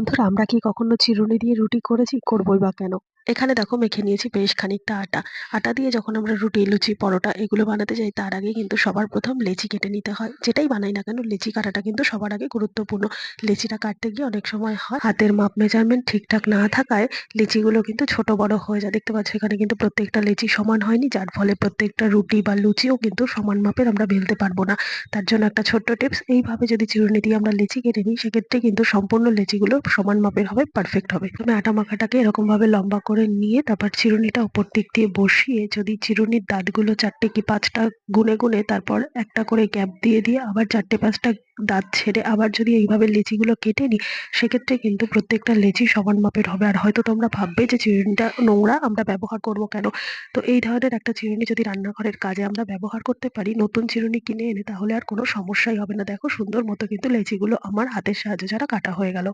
বন্ধুরা আমরা কি কখনো চিরুনি দিয়ে রুটি করেছি? করবোই বা কেন? এখানে দেখো মেখে নিয়েছি বেশ খানিকটা আটা। আটা দিয়ে যখন আমরা রুটি, লুচি, পরোটা এগুলো বানাতে যাই, তার আগে কিন্তু সবার প্রথম লেচি কেটে নিতে হয়। যেটাই বানাই না কেন, লেচি কাটাটা কিন্তু সবার আগে গুরুত্বপূর্ণ। লেচিটা কাটতে গিয়ে অনেক সময় হয়, হাতের মাপ মেজারমেন্ট ঠিকঠাক না থাকায় লিচিগুলো কিন্তু ছোট, বড় হয়ে যায়। দেখতে পাচ্ছ এখানে কিন্তু প্রত্যেকটা লেচি সমান হয়নি, যার ফলে প্রত্যেকটা রুটি বা লুচিও কিন্তু সমান মাপের আমরা বেলতে পারব না। তার জন্য একটা ছোট্ট টিপস, এইভাবে যদি চিরুনি দিয়ে আমরা লেচি কেটে নিই, সেক্ষেত্রে কিন্তু সম্পূর্ণ লেচিগুলো সমান মাপের হবে পারফেক্ট হবে। তুমি আটা মাখাটাকে এরকম ভাবে লম্বা করে নিয়ে তারপর চিরুনিটা উপর দিক দিয়ে বসিয়ে যদি চিরুনির দাঁতগুলো চারটে কি পাঁচটা গুনে গুনে তারপর একটা করে গ্যাপ দিয়ে দিয়ে আবার চারটে পাঁচটা দাঁত ছেড়ে আবার যদি এইভাবে লেচিগুলো কেটে নিই, সেক্ষেত্রে কিন্তু প্রত্যেকটা লেচি সমান মাপের হবে। আর হয়তো তোমরা ভাববে যে চিরুনিটা নোংরা, আমরা ব্যবহার করব কেন? তো এই ধরনের একটা চিরুনি যদি রান্নাঘরের কাজে আমরা ব্যবহার করতে পারি, নতুন চিরুনি কিনে এনে তাহলে আর কোনো সমস্যাই হবে না। দেখো সুন্দর মতো কিন্তু লেচিগুলো আমার হাতের সাহায্যে ছাড়া কাটা হয়ে গেল।